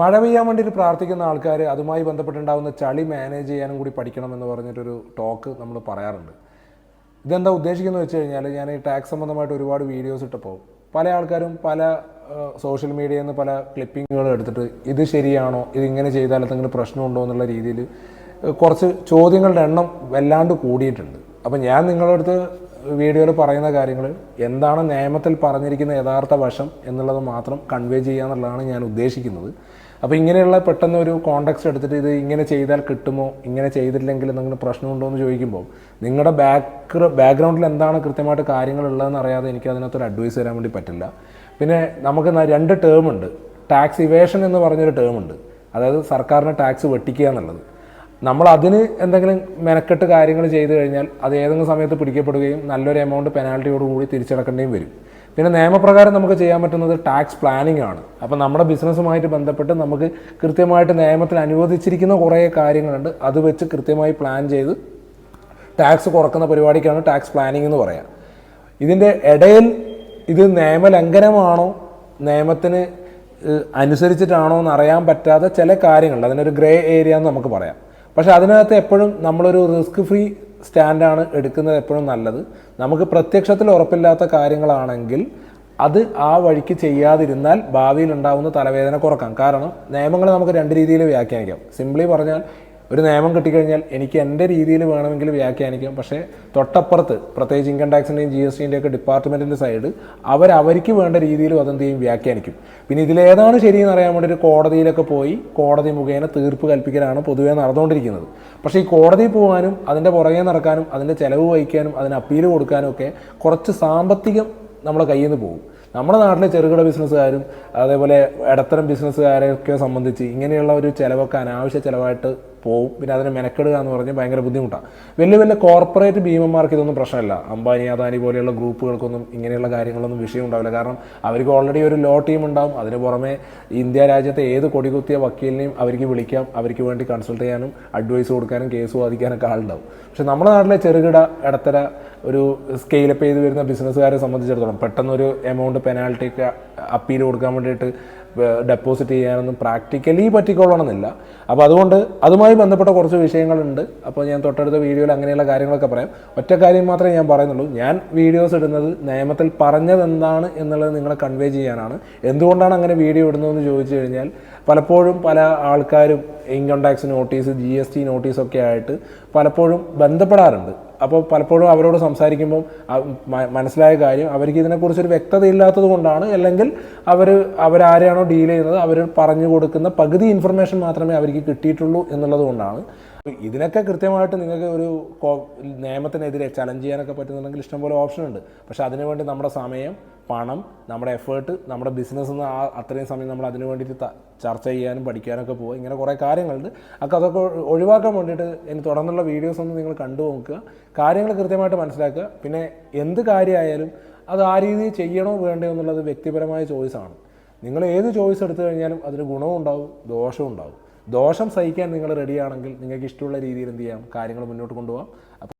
മഴ പെയ്യാൻ വേണ്ടിയിട്ട് പ്രാർത്ഥിക്കുന്ന ആൾക്കാർ അതുമായി ബന്ധപ്പെട്ടുണ്ടാകുന്ന ചളി മാനേജ് ചെയ്യാനും കൂടി പഠിക്കണമെന്ന് പറഞ്ഞിട്ടൊരു ടോക്ക് നമ്മൾ പറയാറുണ്ട്. ഇതെന്താ ഉദ്ദേശിക്കുന്നത് വെച്ച് കഴിഞ്ഞാൽ ഞാൻ ഈ ടാക്സ് സംബന്ധമായിട്ട് ഒരുപാട് വീഡിയോസ് ഇട്ടപ്പോൾ പല ആൾക്കാരും പല സോഷ്യൽ മീഡിയയിൽ നിന്ന് പല ക്ലിപ്പിങ്ങുകൾ എടുത്തിട്ട് ഇത് ശരിയാണോ ഇത് ഇങ്ങനെ ചെയ്താൽ എന്തെങ്കിലും പ്രശ്നമുണ്ടോ എന്നുള്ള രീതിയിൽ കുറച്ച് ചോദ്യങ്ങളുടെ എണ്ണം വല്ലാണ്ട് കൂടിയിട്ടുണ്ട്. അപ്പം ഞാൻ നിങ്ങളുടെ അടുത്ത് വീഡിയോയിൽ പറയുന്ന കാര്യങ്ങൾ എന്താണ് നിയമത്തിൽ പറഞ്ഞിരിക്കുന്ന യഥാർത്ഥ വശം എന്നുള്ളത് മാത്രം കൺവേ ചെയ്യുക എന്നുള്ളതാണ് ഞാൻ ഉദ്ദേശിക്കുന്നത്. അപ്പോൾ ഇങ്ങനെയുള്ള പെട്ടെന്ന് ഒരു കോണ്ടാക്ട്സ് എടുത്തിട്ട് ഇത് ഇങ്ങനെ ചെയ്താൽ കിട്ടുമോ? ഇങ്ങനെ ചെയ്തില്ലെങ്കിൽ എന്തെങ്കിലും പ്രശ്നമുണ്ടോ എന്ന് ചോദിക്കുമ്പോൾ നിങ്ങളുടെ ബാക്ക് ബാക്ക്ഗ്രൗണ്ടിൽ എന്താണ് കൃത്യമായിട്ട് കാര്യങ്ങൾ ഉള്ളതെന്ന് അറിയാതെ എനിക്ക് അതിനകത്തൊരു അഡ്വൈസ് തരാൻ വേണ്ടി പറ്റില്ല. പിന്നെ നമുക്ക് രണ്ട് ടേം ഉണ്ട്. ടാക്സ് ഇവേഷൻ എന്ന് പറഞ്ഞൊരു ടേം ഉണ്ട്. അതായത് സർക്കാരിന് ടാക്സ് വെട്ടിക്കുക എന്നുള്ളത്. നമ്മൾ അതിന് എന്തെങ്കിലും മെനക്കെട്ട് കാര്യങ്ങൾ ചെയ്തു കഴിഞ്ഞാൽ അത് ഏതെങ്കിലും സമയത്ത് പിടിക്കപ്പെടുകയും നല്ലൊരു എമൗണ്ട് പെനാൽറ്റിയോട് കൂടി തിരിച്ചടക്കേണ്ടിയും വരും. പിന്നെ നിയമപ്രകാരം നമുക്ക് ചെയ്യാൻ പറ്റുന്നത് ടാക്സ് പ്ലാനിംഗ് ആണ്. അപ്പോൾ നമ്മുടെ ബിസിനസ്സുമായിട്ട് ബന്ധപ്പെട്ട് നമുക്ക് കൃത്യമായിട്ട് നിയമത്തിൽ അനുവദിച്ചിരിക്കുന്ന കുറേ കാര്യങ്ങളുണ്ട്. അത് വെച്ച് കൃത്യമായി പ്ലാൻ ചെയ്ത് ടാക്സ് കുറക്കുന്ന പരിപാടിക്കാണ് ടാക്സ് പ്ലാനിംഗ് എന്ന് പറയാം. ഇതിന്റെ ഇടയിൽ ഇത് നിയമലംഘനമാണോ? നിയമത്തിന് അനുസരിച്ചിട്ടാണോ എന്ന് അറിയാൻ പറ്റാത്ത ചില കാര്യങ്ങളുണ്ട്. അതിനൊരു ഗ്രേ ഏരിയ എന്ന് നമുക്ക് പറയാം. പക്ഷെ അതിനകത്ത് എപ്പോഴും നമ്മളൊരു റിസ്ക് ഫ്രീ സ്റ്റാൻഡാണ് എടുക്കുന്നത് എപ്പോഴും നല്ലത്. നമുക്ക് പ്രത്യക്ഷത്തിൽ ഉറപ്പില്ലാത്ത കാര്യങ്ങളാണെങ്കിൽ അത് ആ വഴിക്ക് ചെയ്യാതിരുന്നാൽ ഭാവിയിൽ ഉണ്ടാകുന്ന തലവേദന കുറക്കാം. കാരണം നിയമങ്ങൾ നമുക്ക് രണ്ട് രീതിയിൽ വ്യാഖ്യാനിക്കാം. സിംപ്ലി പറഞ്ഞാൽ ഒരു നിയമം കിട്ടിക്കഴിഞ്ഞാൽ എനിക്ക് എന്റെ രീതിയിൽ വേണമെങ്കിൽ വ്യാഖ്യാനിക്കാം. പക്ഷേ തൊട്ടപ്പുറത്ത് പ്രത്യേകിച്ച് ഇൻകം ടാക്സിന്റെയും ജി എസ് ടിന്റെയൊക്കെ ഡിപ്പാർട്ട്മെന്റിന്റെ സൈഡ് അവർ അവർക്ക് വേണ്ട രീതിയിലും അതെന്ത് ചെയ്യും? വ്യാഖ്യാനിക്കും. പിന്നെ ഇതിലേതാണ് ശരിയെന്ന് അറിയാൻ വേണ്ടി ഒരു കോടതിയിലൊക്കെ പോയി കോടതി മുഖേന തീർപ്പ് കൽപ്പിക്കലാണ് പൊതുവെ നടന്നുകൊണ്ടിരിക്കുന്നത്. പക്ഷേ ഈ കോടതിയിൽ പോകാനും അതിന്റെ പുറകെ നടക്കാനും അതിന്റെ ചിലവ് വഹിക്കാനും അതിന് അപ്പീൽ കൊടുക്കാനും ഒക്കെ കുറച്ച് സാമ്പത്തികം നമ്മുടെ കയ്യിൽ നിന്ന് പോകും. നമ്മുടെ നാട്ടിലെ ചെറുകിട ബിസിനസ്സുകാരും അതേപോലെ ഇടത്തരം ബിസിനസ്സുകാരെയൊക്കെ സംബന്ധിച്ച് ഇങ്ങനെയുള്ള ഒരു ചിലവൊക്കെ അനാവശ്യ ചിലവായിട്ട് പോവും. പിന്നെ അതിനെ മെനക്കെടുക എന്ന് പറഞ്ഞാൽ ഭയങ്കര ബുദ്ധിമുട്ടാണ് വലിയ വലിയ കോർപ്പറേറ്റ് ഭീമന്മാർക്ക് ഇതൊന്നും പ്രശ്നമില്ല. അംബാനി അദാനി പോലെയുള്ള ഗ്രൂപ്പുകൾക്കൊന്നും ഇങ്ങനെയുള്ള കാര്യങ്ങളൊന്നും വിഷയം ഉണ്ടാവില്ല. കാരണം അവർക്ക് ഓൾറെഡി ഒരു ലോ ടീം ഉണ്ടാവും. അതിന് പുറമെ ഇന്ത്യ രാജ്യത്തെ ഏത് കൊടികുത്തിയ വക്കീലിനെയും അവർക്ക് വിളിക്കാം. അവർക്ക് വേണ്ടി കൺസൾട്ട് ചെയ്യാനും അഡ്വൈസ് കൊടുക്കാനും കേസ് വാദിക്കാനൊക്കെ ആളുണ്ടാവും. പക്ഷെ നമ്മുടെ നാട്ടിലെ ചെറുകിട ഇടത്തര ഒരു സ്കെയിലപ്പ് ചെയ്ത് വരുന്ന ബിസിനസ്സുകാരെ സംബന്ധിച്ചിടത്തോളം പെട്ടെന്നൊരു എമൗണ്ട് പെനാൽറ്റിക്ക് അപ്പീൽ കൊടുക്കാൻ വേണ്ടിയിട്ട് ഡെപ്പോസിറ്റ് ചെയ്യാനൊന്നും പ്രാക്ടിക്കലി പറ്റിക്കൊള്ളണമെന്നില്ല. അപ്പോൾ അതുകൊണ്ട് അതുമായി ബന്ധപ്പെട്ട കുറച്ച് വിഷയങ്ങളുണ്ട്. അപ്പോൾ ഞാൻ തൊട്ടടുത്ത വീഡിയോയിൽ അങ്ങനെയുള്ള കാര്യങ്ങളൊക്കെ പറയാം. ഒറ്റ കാര്യം മാത്രമേ ഞാൻ പറയുന്നുള്ളൂ. ഞാൻ വീഡിയോസ് ഇടുന്നത് നിയമത്തിൽ പറഞ്ഞത് എന്താണ് എന്നുള്ളത് നിങ്ങളെ കൺവേ ചെയ്യാനാണ്. എന്തുകൊണ്ടാണ് അങ്ങനെ വീഡിയോ ഇടുന്നതെന്ന് ചോദിച്ചു കഴിഞ്ഞാൽ പലപ്പോഴും പല ആൾക്കാരും income tax notice G S T നോട്ടീസൊക്കെ ആയിട്ട് പലപ്പോഴും ബന്ധപ്പെടാറുണ്ട്. അപ്പോൾ പലപ്പോഴും അവരോട് സംസാരിക്കുമ്പോൾ മനസ്സിലായ കാര്യം അവർക്ക് ഇതിനെക്കുറിച്ചൊരു വ്യക്തത ഇല്ലാത്തത് കൊണ്ടാണ്. അല്ലെങ്കിൽ അവർ അവരാരെയാണോ ഡീൽ ചെയ്യുന്നത് അവർ പറഞ്ഞു കൊടുക്കുന്ന പകുതി ഇൻഫർമേഷൻ മാത്രമേ അവർക്ക് കിട്ടിയിട്ടുള്ളൂ എന്നുള്ളത് കൊണ്ടാണ്. ഇതിനൊക്കെ കൃത്യമായിട്ട് നിങ്ങൾക്ക് ഒരു നിയമത്തിനെതിരെ ചലഞ്ച് ചെയ്യാനൊക്കെ പറ്റുന്നുണ്ടെങ്കിൽ ഇഷ്ടംപോലെ ഓപ്ഷൻ ഉണ്ട്. പക്ഷേ അതിനുവേണ്ടി നമ്മുടെ സമയം പണം നമ്മുടെ എഫേർട്ട് നമ്മുടെ ബിസിനസ് എന്ന് ആ അത്രയും സമയം നമ്മൾ അതിനു വേണ്ടിയിട്ട് ചർച്ച ചെയ്യാനും പഠിക്കാനൊക്കെ പോകുക ഇങ്ങനെ കുറേ കാര്യങ്ങളുണ്ട്. അപ്പോൾ അതൊക്കെ ഒഴിവാക്കാൻ വേണ്ടിയിട്ട് ഇനി തുടർന്നുള്ള വീഡിയോസ് ഒന്ന് നിങ്ങൾ കണ്ടു നോക്കുക. കാര്യങ്ങൾ കൃത്യമായിട്ട് മനസ്സിലാക്കുക. പിന്നെ എന്ത് കാര്യമായാലും അത് ആ രീതിയിൽ ചെയ്യണോ വേണ്ടയോ എന്നുള്ളത് വ്യക്തിപരമായ ചോയ്സാണ് നിങ്ങൾ ഏത് ചോയ്സ് എടുത്തു കഴിഞ്ഞാലും അതിന് ഗുണവും ഉണ്ടാവും ദോഷവും ഉണ്ടാവും. ദോഷം സഹിക്കാൻ നിങ്ങൾ റെഡിയാണെങ്കിൽ നിങ്ങൾക്ക് ഇഷ്ടമുള്ള രീതിയിൽ എന്ത് ചെയ്യാം? കാര്യങ്ങൾ മുന്നോട്ട് കൊണ്ടുപോകാം.